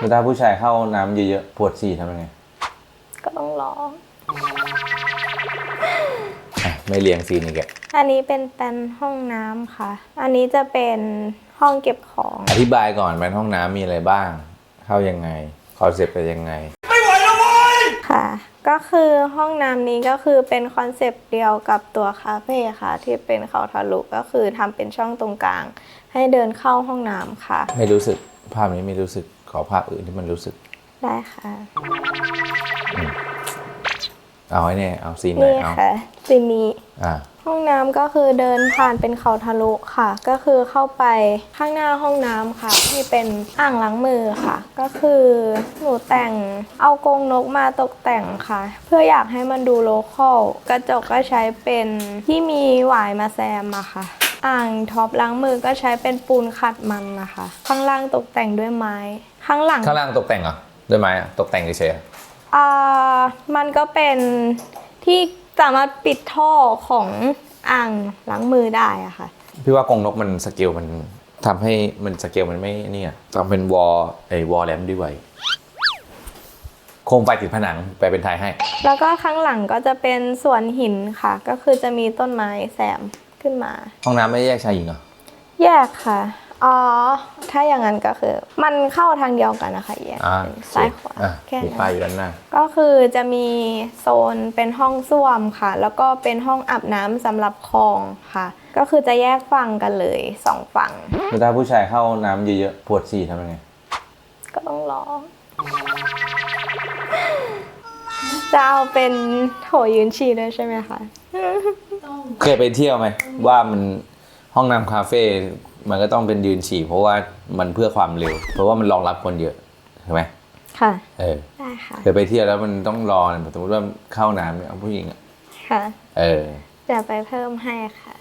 แล้วถ้าผู้ชายเข้าน้ำเยอะๆปวดฉี่ทำยังไง ก็ต้องรออะไม่เรียงซีนอีกแกอันนี้เป็นแปลนห้องน้ำค่ะ อันนี้จะเป็นห้องเก็บของ อธิบายก่อนเป็นห้องน้ำมีอะไรบ้าง เข้ายังไง คอนเซ็ปต์เป็นยังไง ค่ะ ก็คือห้องน้ำนี้ก็คือเป็นคอนเซปต์เดียวกับตัวคาเฟ่ค่ะ ที่เป็นเขาทะลุก็คือทำเป็นช่องตรงกลาง ให้เดินเข้าห้องน้ำค่ะ ไม่รู้สึก ภาพนี้ไม่รู้สึกขอภาพอื่นที่มันรู้สึก ได้ค่ะ เอาไว้เนี่ยเอาซีนไหนนี่เอาค่ะซีนนี้ อะห้องน้ำก็คือเดินผ่านเป็นเขาทะลุค่ะ ก็คือเข้าไปข้างหน้าห้องน้ำค่ะ ที่เป็นอ่างล้างมือค่ะ ก็คือหนูแต่งเอากรงนกมาตกแต่งค่ะ เพื่ออยากให้มันดูโลคอลกระจกก็ใช้เป็นที่มีหวายมาแซมอะค่ะ อ่างท็อปล้างมือก็ใช้เป็นปูนขัดมันนะคะ ข้างล่างตกแต่งด้วยไม้ ข้างหลังข้างล่างตกแต่งเหรอด้วยไม้อะตกแต่งเฉยๆอะอ่ามันก็เป็นที่สามารถปิดท่อของอ่างล้างมือได้อะค่ะ พี่ว่ากรงนกมันสเกลมันทำให้มันสเกลมันไม่เนี่ยต้องเป็นวอลไอ้วอลแลมด้วยโคมไฟติดผนังแปลเป็นไทยให้ แล้วก็ข้างหลังก็จะเป็นสวนหินค่ะ ก็คือจะมีต้นไม้แซม ขึ้นมา ห้องน้ำไม่แยกชายหญิงเหรอ แยกค่ะ อ๋อ ถ้าอย่างนั้นก็คือ มันเข้าทางเดียวกันนะคะแยกอ่าเป็นซ้ายขวาอะแค่มีนั้ป้ายนอยู่ด้านหน้า ก็คือจะมีโซนเป็นห้องส้วมค่ะ แล้วก็เป็นห้องอาบน้ำสำหรับคลองค่ะ ก็คือจะแยกฝั่งกันเลยสองฝั่งแล้วถ้าผู้ชายเข้าน้ำเยอะๆ ปวดฉี่ทำยังไง ก็ต้องรอ จะเอาเป็นโถยืนฉี่ด้วยใช่ไหมคะ เคยไปเที่ยวไหมว่ามันห้องน้ำคาเฟ่ มันก็ต้องเป็นยืนฉี่เพราะว่ามันเพื่อความเร็ว เพราะว่ามันรองรับคนเยอะใช่ไหมค่ะ เออได้ค่ะ เคยไปเที่ยวแล้วมันต้องรอเนี่ยสมมติว่าเข้าน้ำเนี่ยเอาผู้หญิงอะค่ะ เออ จะไปเพิ่มให้ค่ะ